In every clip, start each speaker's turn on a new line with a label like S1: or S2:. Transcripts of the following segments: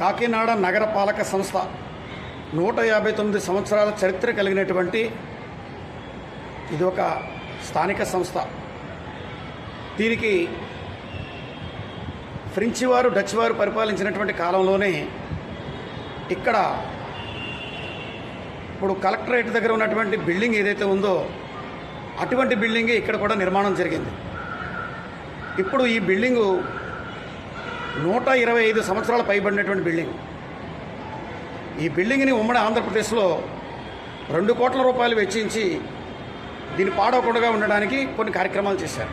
S1: కాకినాడ నగరపాలక సంస్థ నూట యాభై తొమ్మిది సంవత్సరాల చరిత్ర కలిగినటువంటి ఇది ఒక స్థానిక సంస్థ. దీనికి ఫ్రెంచి వారు డచ్ వారు పరిపాలించినటువంటి కాలంలోనే ఇక్కడ ఇప్పుడు కలెక్టరేట్ దగ్గర ఉన్నటువంటి బిల్డింగ్ ఏదైతే ఉందో అటువంటి బిల్డింగే ఇక్కడ కూడా నిర్మాణం జరిగింది. ఇప్పుడు ఈ బిల్డింగు నూట ఇరవై ఐదు సంవత్సరాలు పైబడినటువంటి బిల్డింగ్. ఈ బిల్డింగ్ని ఉమ్మడి ఆంధ్రప్రదేశ్లో రెండు కోట్ల రూపాయలు వెచ్చించి దీన్ని పాడవకుండా ఉండడానికి కొన్ని కార్యక్రమాలు చేశారు.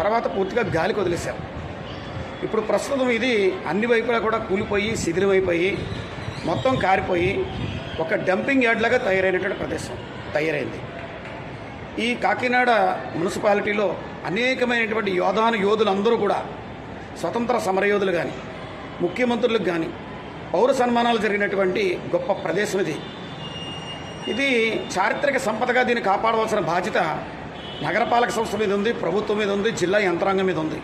S1: తర్వాత పూర్తిగా గాలికి వదిలేశారు ఇప్పుడు ప్రస్తుతం ఇది అన్ని వైపులా కూడా కూలిపోయి శిథిలమైపోయి మొత్తం కారిపోయి ఒక డంపింగ్ యార్డ్లాగా తయారైనటువంటి ప్రదేశం తయారైంది. ఈ కాకినాడ మున్సిపాలిటీలో అనేకమైనటువంటి యోధాను యోధులందరూ కూడా స్వతంత్ర సమరయోధులు కానీ ముఖ్యమంత్రులకు కానీ పౌర సన్మానాలు జరిగినటువంటి గొప్ప ప్రదేశం ఇది. ఇది చారిత్రక సంపదగా దీన్ని కాపాడవలసిన బాధ్యత నగరపాలక సంస్థ మీద ఉంది ప్రభుత్వం మీద ఉంది జిల్లా యంత్రాంగం మీద ఉంది.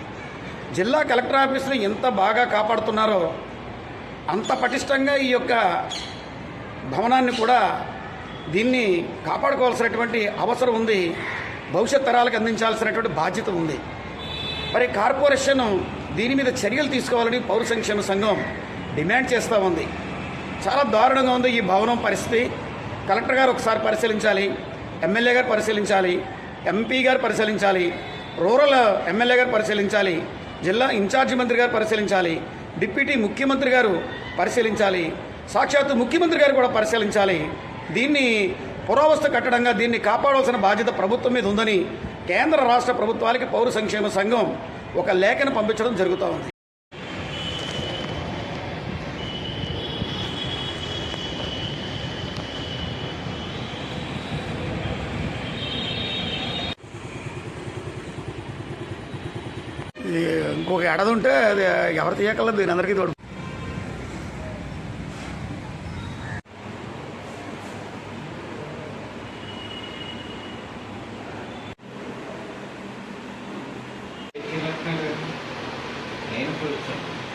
S1: జిల్లా కలెక్టర్ ఆఫీసులు ఎంత బాగా కాపాడుతున్నారో అంత పటిష్టంగా ఈ యొక్క భవనాన్ని కూడా దీన్ని కాపాడుకోవాల్సినటువంటి అవసరం ఉంది. భవిష్యత్ తరాలకు అందించాల్సినటువంటి బాధ్యత ఉంది. మరి కార్పొరేషన్ దీని మీద చర్యలు తీసుకోవాలని పౌర సంక్షేమ సంఘం డిమాండ్ చేస్తూ ఉంది. చాలా దారుణంగా ఉంది ఈ భవనం పరిస్థితి. కలెక్టర్ గారు ఒకసారి పరిశీలించాలి ఎమ్మెల్యే గారు పరిశీలించాలి ఎంపీ గారు పరిశీలించాలి రూరల్ ఎమ్మెల్యే గారు పరిశీలించాలి జిల్లా ఇన్ఛార్జి మంత్రి గారు పరిశీలించాలి డిప్యూటీ ముఖ్యమంత్రి గారు పరిశీలించాలి సాక్షాత్తు ముఖ్యమంత్రి గారు కూడా పరిశీలించాలి. దీన్ని పురావస్తు కట్టడంగా దీన్ని కాపాడవలసిన బాధ్యత ప్రభుత్వం మీద ఉందని కేంద్ర రాష్ట్ర ప్రభుత్వాలకి పౌర సంక్షేమ సంఘం ఒక లేఖను పంపించడం జరుగుతూ ఉంది. ఇది ఇంకొక ఎడది ఉంటే అది ఎవరి తీయకల్లా దీని అందరికీ తోడు. నేను కూర్చున్నాను